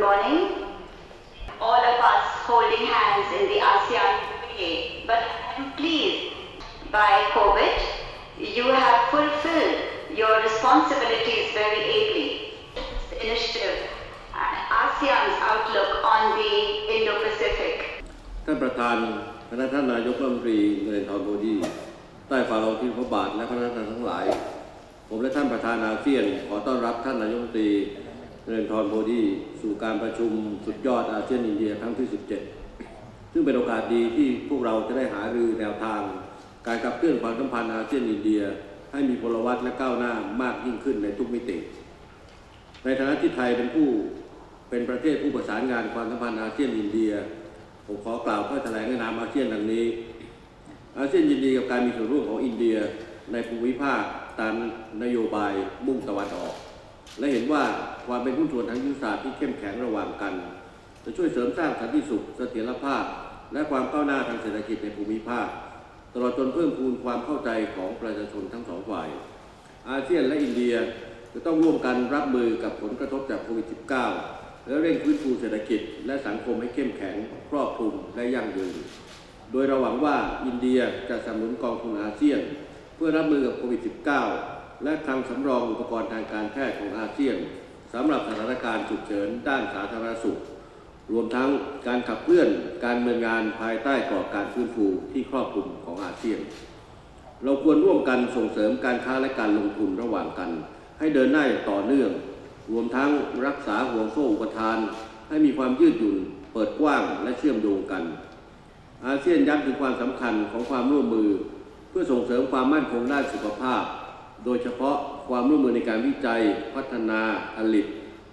morning. All of us holding hands in the ASEAN way. But I'm pleased by COVID, you have fulfilled your responsibilities very ably. This initiative and ASEAN's outlook on the Indo-Pacific ท่านประธานคณะท่านนายกรัฐมนตรีเนเรนทร์โมดีใต้ฝ่าละอองที่พระบาทและคณะท่านทั้งหลาย ผมและท่านประธานอาเซียนขอต้อนรับท่านนายกรัฐมนตรี เนเรนทรโมดีสู่การประชุมสุดยอดอาเซียนอินเดียครั้งที่ 17 ซึ่งเป็นโอกาสดีที่พวกเราจะได้หารือแนวทาง การขับเคลื่อนความสัมพันธ์อาเซียนอินเดีย ให้มีพลวัตและก้าวหน้ามากยิ่งขึ้นในทุกมิติ ในฐานะที่ไทยเป็นผู้เป็นประเทศผู้ประสานงานความสัมพันธ์อาเซียนอินเดีย ผมขอกล่าวเพื่อแถลงในนามอาเซียนดังนี้ อาเซียนยินดีกับการมีส่วนร่วมของอินเดีย ในภูมิภาคตามนโยบายมุ่งตะวันออก และเห็นว่าความเป็นหุ้นส่วนทางยุทธศาสตร์ที่เข้มแข็งระหว่างกัน จะช่วยเสริมสร้างสันติสุขเสถียรภาพ และความก้าวหน้าทางเศรษฐกิจในภูมิภาค ตลอดจนเพิ่มพูนความเข้าใจของประชาชนทั้งสองฝ่าย อาเซียนและอินเดียจะต้องร่วมกันรับมือกับผลกระทบจากโควิด -19 และเร่งฟื้นฟูเศรษฐกิจ และสังคมให้เข้มแข็งครอบคลุมและยั่งยืน โดยเราหวังว่าอินเดียจะสนับสนุนกองทุนอาเซียน เพื่อรับมือกับโควิด -19 และคลังสำรองอุปกรณ์ทางการแพทย์ของอาเซียนสำหรับสถานการณ์ฉุกเฉินด้านสาธารณสุข รวมทั้งการขับเคลื่อนการเนินงานภายใต้กรอบการฟื้นฟูที่ครอบคลุมของอาเซียน เราควรร่วมกันส่งเสริมการค้าและการลงทุนระหว่างกัน ให้เดินหน้าอย่างต่อเนื่อง รวมทั้งรักษาห่วงโซ่อุปทาน ให้มีความยืดหยุ่น เปิดกว้างและเชื่อมโยงกัน อาเซียนย้ำถึงความสำคัญของความร่วมมือ เพื่อส่งเสริมความมั่นคงด้านสุขภาพ โดยเฉพาะความร่วมมือในการวิจัย พัฒนาผลิต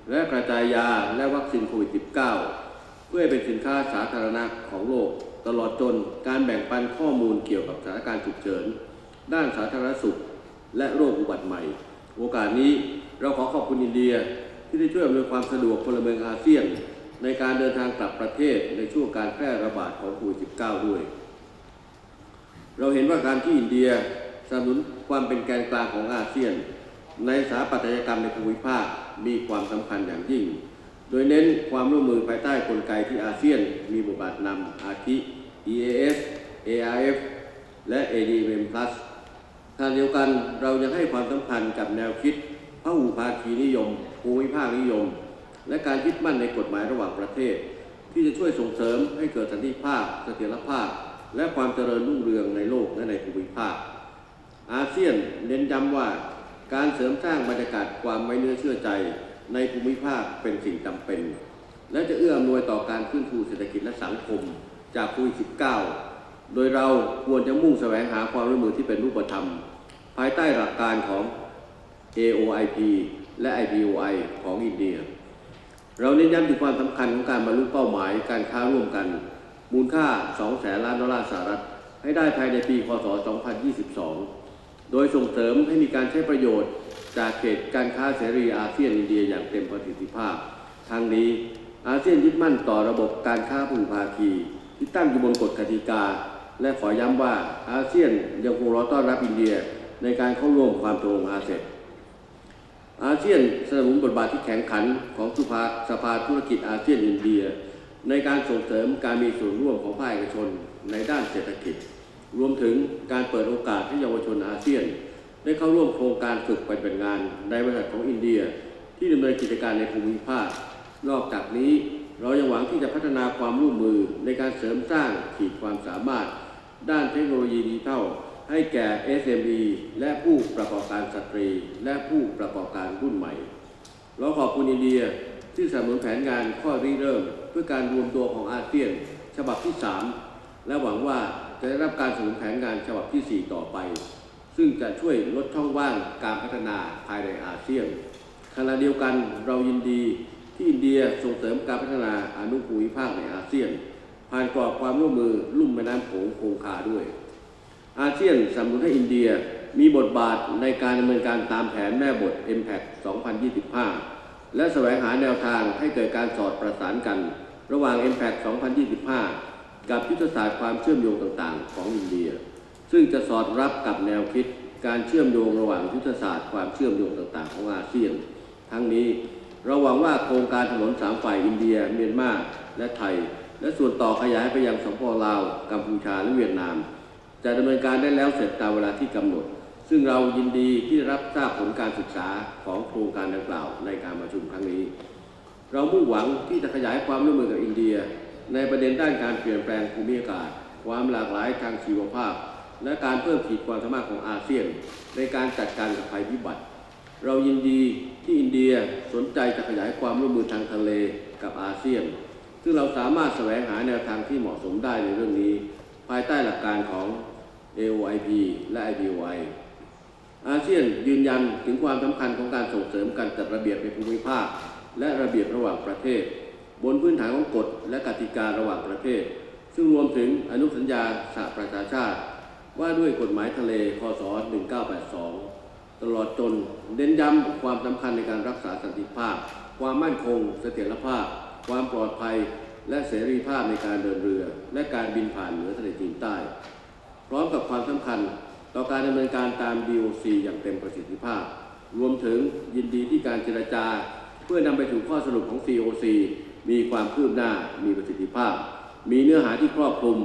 และกระจายยาและวัคซีนโควิด -19 เพื่อเป็นสินค้าสาธารณะของโลก ตลอดจนการแบ่งปันข้อมูลเกี่ยวกับสถานการณ์ฉุกเฉิน ด้านสาธารณสุข และโรคอุบัติใหม่ โอกาสนี้เราขอขอบคุณอินเดียที่ได้ช่วยอำนวยความสะดวกพลเมืองอาเซียน ในการเดินทางกลับประเทศในช่วงการแพร่ระบาดของโควิด -19 ด้วย เราเห็นว่าการที่อินเดีย สนับสนุนความเป็นแกนกลางของอาเซียน ในสถาปัตยกรรมในภูมิภาคมีความสำคัญอย่างยิ่ง โดยเน้นความร่วมมือภายใต้กลไกที่อาเซียน มีบทบาทนำอาทิ EAS ARF และ ADM Plus ขณะเดียวกันเรายังให้ความสำคัญกับแนวคิดพหุภาคีนิยม ภูมิภาคนิยม และการยึดมั่นในกฎหมายระหว่างประเทศ ที่จะช่วยส่งเสริมให้เกิดสันติภาพ เสถียรภาพ และความเจริญรุ่งเรืองในโลกและในภูมิภาค อาเซียนเน้นย้ำว่าการเสริมสร้างบรรยากาศความไว้เนื้อเชื่อใจในภูมิภาคเป็นสิ่งจำเป็น และจะเอื้ออำนวยต่อการฟื้นฟูเศรษฐกิจและสังคมจากโควิด -19 โดยเราควรจะมุ่งแสวงหาความร่วมมือที่เป็นรูปธรรม ภายใต้หลักการของ AOIP และ IPOI ของอินเดีย เราเน้นย้ำถึงความสำคัญของการบรรลุเป้าหมายการค้าร่วมกัน มูลค่า 2 แสนล้านดอลลาร์สหรัฐ ให้ได้ภายในปี คศ 2022 โดยส่งเสริมให้มีการใช้ประโยชน์ จากเขตการค้าเสรีอาเซียนอินเดียอย่างเต็มประสิทธิภาพทางนี้อาเซียนยึดมั่นต่อระบบการค้าภูมิภาคีที่ตั้งอยู่บนกฎกติกา และขอย้ำว่าอาเซียนยังคงรอต้อนรับอินเดียในการเข้าร่วมความตกลงอาเซียนอาเซียนสนับสนุนบทบาทที่แข็งขันของสภาสภาธุรกิจอาเซียนอินเดีย ในการส่งเสริมการมีส่วนร่วมของภาคเอกชนในด้านเศรษฐกิจ รวมถึงการเปิดโอกาสให้เยาวชนอาเซียน ได้เข้าร่วมโครงการฝึกปฏิบัติงาน ในบริษัทของอินเดีย ที่ดำเนินกิจการในภูมิภาค นอกจากนี้เรายังหวังที่จะพัฒนาความร่วมมือในการเสริมสร้างขีดความสามารถ ด้านเทคโนโลยีดิจิทัลให้แก่ SME และผู้ประกอบการสตรี และผู้ประกอบการรุ่นใหม่ เราขอบคุณอินเดียที่สนับสนุนแผนงานข้อริเริ่ม เพื่อการรวมตัวของอาเซียน ฉบับที่ 3 และหวังว่า จะได้รับการสนับสนุนแผนงานฉบับที่ 4 ต่อไป ซึ่งจะช่วยลดช่องว่างการพัฒนาภายในอาเซียนขณะเดียวกันเรายินดีที่อินเดียส่งเสริมการพัฒนาอนุภูมิภาคในอาเซียน ผ่านกรอบความร่วมมือลุ่มแม่น้ำโขงคงคาด้วย อาเซียนสนับสนุนให้อินเดียมีบทบาทในการดำเนินการตามแผนแม่บท MPAC 2025 และแสวงหาแนวทางให้เกิดการสอดประสานกัน ระหว่าง MPAC 2025 กับยุทธศาสตร์ความเชื่อมโยงต่างๆ ของอินเดีย ซึ่งจะสอดรับกับแนวคิดการเชื่อมโยงระหว่างยุทธศาสตร์ความเชื่อมโยงต่างๆ ของอาเซียน ทั้งนี้เราหวังว่าโครงการถนนสามฝ่ายอินเดีย เมียนมาและไทย และส่วนต่อขยายไปยังสปปลาว กัมพูชาและเวียดนาม จะดำเนินการได้แล้วเสร็จตามเวลาที่กำหนด ซึ่งเรายินดีที่รับทราบผลการศึกษาของโครงการดังกล่าวในการประชุมครั้งนี้ เรามุ่งหวังที่จะขยายความร่วมมือกับอินเดีย ในประเด็นด้านการเปลี่ยนแปลงภูมิอากาศ ความหลากหลายทางชีวภาพ และการเพิ่มขีดความสามารถของอาเซียน ในการจัดการกับภัยพิบัติ เรายินดีที่อินเดียสนใจจะขยายความร่วมมือทางทะเลกับอาเซียน ซึ่งเราสามารถแสวงหาแนวทางที่เหมาะสมได้ในเรื่องนี้ ภายใต้หลักการของ AOIP และ IPOI อาเซียนยืนยันถึงความสำคัญของการส่งเสริมการจัดระเบียบในภูมิภาค และระเบียบระหว่างประเทศ บนพื้นฐานของกฎและกติการะหว่างประเทศ ซึ่งรวมถึงอนุสัญญาสหประชาชาติ ว่าด้วยกฎหมายทะเล คศ 1982 ตลอดจนเน้นย้ำความสำคัญในการรักษาสันติภาพ ความมั่นคง เสถียรภาพ ความปลอดภัย และเสรีภาพในการเดินเรือ และการบินผ่านเหนือทะเลจีนใต้ พร้อมกับความสำคัญต่อการดำเนินการตาม DOC อย่างเต็มประสิทธิภาพ รวมถึงยินดีที่การเจรจา เพื่อนำไปสู่ข้อสรุปของ COC มีความคืบหน้า มีประสิทธิภาพ มีเนื้อหาที่ครอบคลุม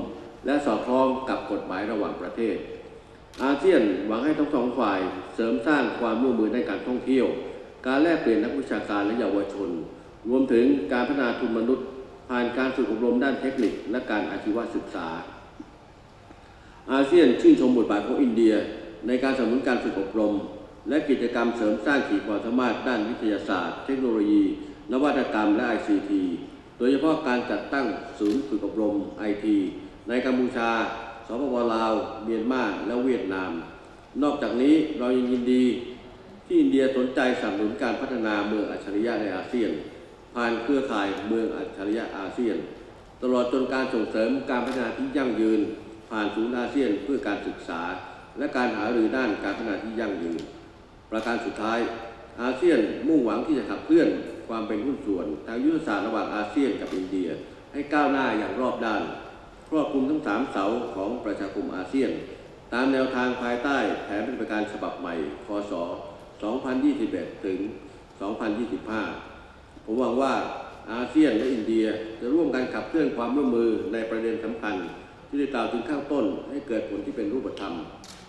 และสอดคล้องกับกฎหมายระหว่างประเทศ อาเซียนหวังให้ทั้งสองฝ่ายเสริมสร้างความร่วมมือในการท่องเที่ยว การแลกเปลี่ยนนักวิชาการและเยาวชน รวมถึงการพัฒนาทุนมนุษย์ ผ่านการฝึกอบรมด้านเทคนิค และการอาชีวศึกษา อาเซียนชื่นชมบทบาทของอินเดีย ในการสนับสนุนการฝึกอบรม และกิจกรรมเสริมสร้างขีดความสามารถด้านวิทยาศาสตร์ เทคโนโลยี นวัตกรรมและ ICT โดยเฉพาะการจัดตั้งศูนย์ฝึกอบรม IT ในกัมพูชา สปปลาว เมียนมา และเวียดนาม นอกจากนี้เรายังยินดีที่อินเดียสนใจสนับสนุนการพัฒนาเมืองอัจฉริยะในอาเซียน ผ่านเครือข่ายเมืองอัจฉริยะอาเซียน ตลอดจนการส่งเสริมการพัฒนาที่ยั่งยืน ผ่านศูนย์อาเซียนเพื่อการศึกษา และการหารือด้านการพัฒนาที่ยั่งยืน ประการสุดท้ายอาเซียนมุ่งหวังที่จะขับเคลื่อน ความเป็นหุ้นส่วน ทางยุทธศาสตร์ระหว่างอาเซียนกับอินเดีย ให้ก้าวหน้าอย่างรอบด้านครอบคลุมทั้งสามเสาของประชาคมอาเซียน ตามแนวทางภายใต้แผนปฏิบัติการฉบับใหม่ คศ 2021 ถึง 2025 ผมหวังว่าอาเซียนและอินเดียจะร่วมกันขับเคลื่อนความร่วมมือในประเด็นสำคัญ ที่ได้กล่าวถึงข้างต้นให้เกิดผลที่เป็นรูปธรรม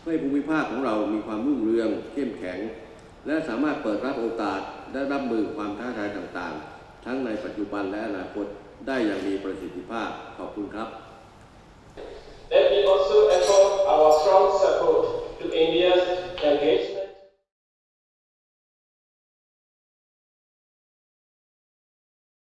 ให้ภูมิภาคของเรามีความรุ่งเรืองเข้มแข็ง และสามารถเปิดรับโอกาส และรับมือความท้าทายต่างๆ ทั้งในปัจจุบันและอนาคตได้อย่างมีประสิทธิภาพ ขอบคุณครับ Let me also echo our strong support to India's engagement